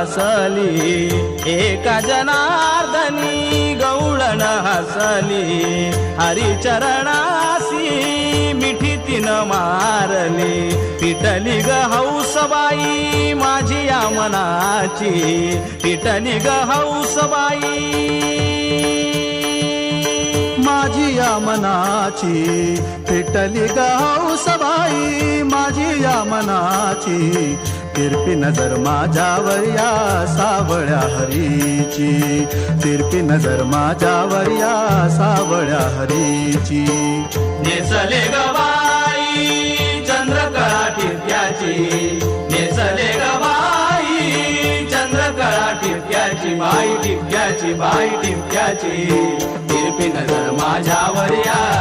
हसली. एका जनार्दनी गौळण हसली. हरिचरणासी मिठी तिनं मारली. पिटली ग हौसबाई माझी या मनाची. पिटली ग हौसबाई माझी या मनाची. पिटली ग हौसबाई माझी या मनाची. तिरपी नजर माझ्यावर या सावळ्या हरीची. तिरपी नजर माझ्यावर या सावळ्या हरीची. नेसले गबाई चंद्रकळा टिपक्याची नेसले गबाई चंद्रकळा टिपक्याची बाई टिपक्याची बाई टिपक्याची. तिरपी नजर माझ्यावर या